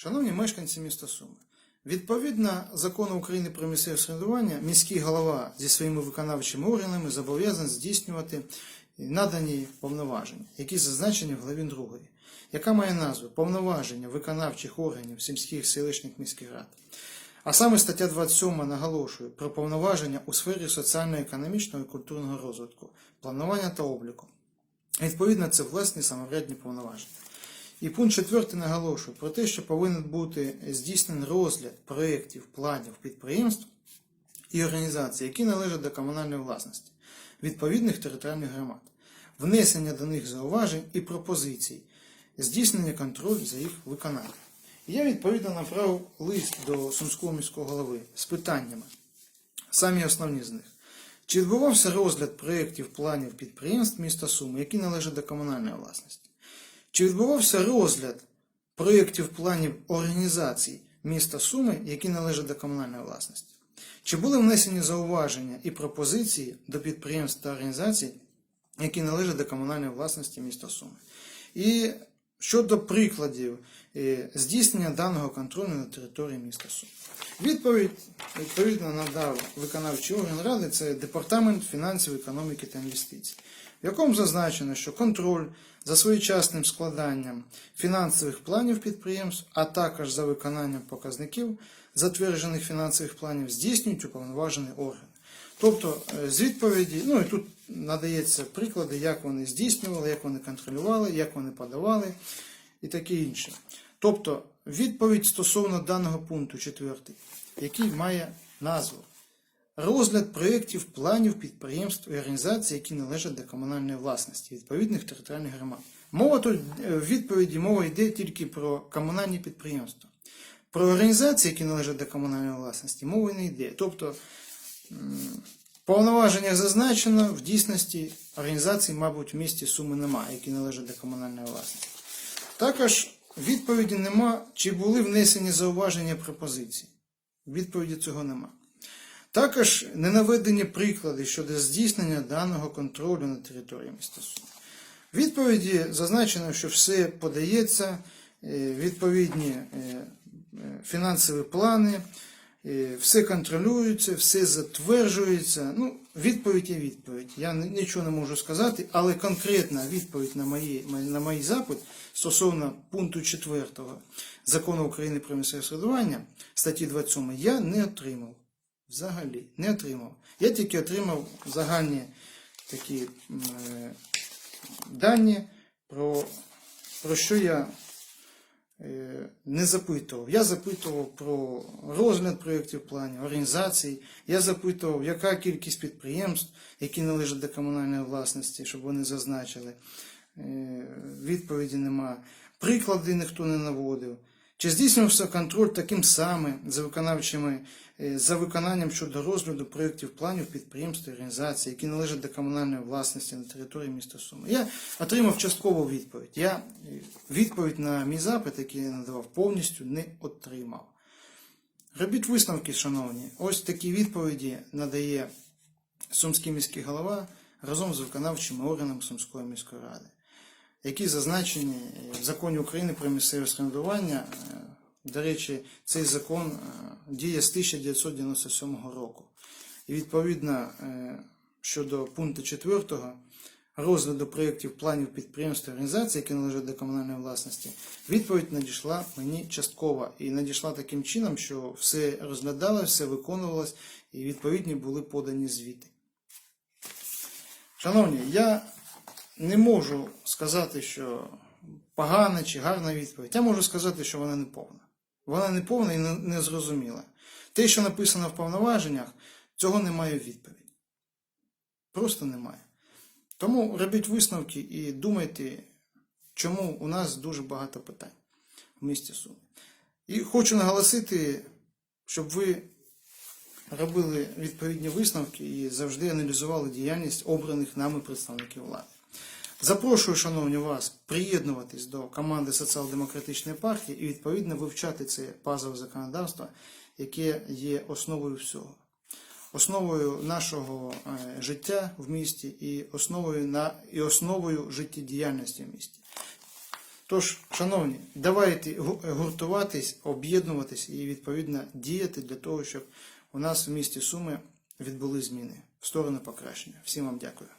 Шановні мешканці міста Суми, відповідно закону України про місцеве самоврядування, міський голова зі своїми виконавчими органами зобов'язаний здійснювати надані повноваження, які зазначені в главі 2, яка має назву Повноваження виконавчих органів сільських селищних міських рад. А саме стаття 27 наголошує про повноваження у сфері соціально-економічного і культурного розвитку, планування та обліку. Відповідно, це власні самоврядні повноваження. І пункт 4 наголошує про те, що повинен бути здійснений розгляд проєктів, планів підприємств і організацій, які належать до комунальної власності відповідних територіальних громад, внесення до них зауважень і пропозицій, здійснення контролю за їх виконанням. Я відповідно направив лист до Сумського міського голови з питаннями, самі основні з них. Чи відбувався розгляд проєктів планів підприємств міста Суми, які належать до комунальної власності? Чи відбувався розгляд проєктів планів організацій міста Суми, які належать до комунальної власності? Чи були внесені зауваження і пропозиції до підприємств та організацій, які належать до комунальної власності міста Суми? І щодо прикладів е, здійснення даного контролю на території міста Суми. Відповідь відповідно надав виконавчий орган ради це департамент фінансів, економіки та інвестицій, в якому зазначено, що контроль за своєчасним складанням фінансових планів підприємств, а також за виконанням показників затверджених фінансових планів здійснюють уповноважені органи. Тобто е, з відповіді, ну і тут надається приклади, як вони здійснювали, як вони контролювали, як вони подавали і таке інше. Тобто відповідь стосовно даного пункту 4, який має назву розгляд проєктів планів підприємств і організацій, які належать до комунальної власності відповідних територіальних громад. Мова тут е, в відповіді мова йде тільки про комунальні підприємства. Про організації, які належать до комунальної власності, мови не йде. Тобто повноваження зазначено, в дійсності організацій, мабуть, в місті Суми немає, які належать до комунальної власності. Також відповіді нема, чи були внесені зауваження пропозиції. Відповіді цього нема. Також не наведені приклади щодо здійснення даного контролю на території міста Суми. Відповіді зазначено, що все подається, е, відповідні е, е, фінансові плани, все контролюється, все затверджується. Ну, відповідь є відповідь. Я нічого не можу сказати, але конкретна відповідь на мої, на мій запит стосовно пункту 4 закону України про місцеве самоврядування статті 27 я не отримав. Взагалі не отримав. Я тільки отримав загальні такі е, дані, про, про що я е, не запитував. Я запитував про розгляд проєктів планів, організацій. Я запитував, яка кількість підприємств, які належать до комунальної власності, щоб вони зазначили. Е, Відповіді нема. Приклади ніхто не наводив. Чи здійснювався контроль таким самим за виконавчими е, за виконанням щодо розгляду проєктів планів підприємств і організацій, які належать до комунальної власності на території міста Суми? Я отримав часткову відповідь. Я е, відповідь на мій запит, який я надавав, повністю не отримав. Робіть висновки, шановні. Ось такі відповіді надає Сумський міський голова разом з виконавчими органами Сумської міської ради які зазначені в законі України про місцеве самоврядування. Е, До речі, цей закон е, діє з 1997 року. І відповідно е, щодо пункту 4 розгляду проєктів планів підприємств і організацій, які належать до комунальної власності, відповідь надійшла мені частково і надійшла таким чином, що все розглядалося, все виконувалось і відповідні були подані звіти. Шановні, я не можу сказати, що погана чи гарна відповідь. Я можу сказати, що вона не повна. Вона не повна і не- зрозуміла. Те, що написано в повноваженнях, цього немає в відповіді. Просто немає. Тому робіть висновки і думайте, чому у нас дуже багато питань в місті Суми. І хочу наголосити, щоб ви робили відповідні висновки і завжди аналізували діяльність обраних нами представників влади. Запрошую, шановні вас, приєднуватись до команди Соціал-демократичної партії і відповідно вивчати це пазове законодавство, яке є основою всього. Основою нашого е, життя в місті і основою, на, і основою життєдіяльності в місті. Тож, шановні, давайте гуртуватись, об'єднуватись і відповідно діяти для того, щоб у нас в місті Суми відбули зміни в сторону покращення. Всім вам дякую.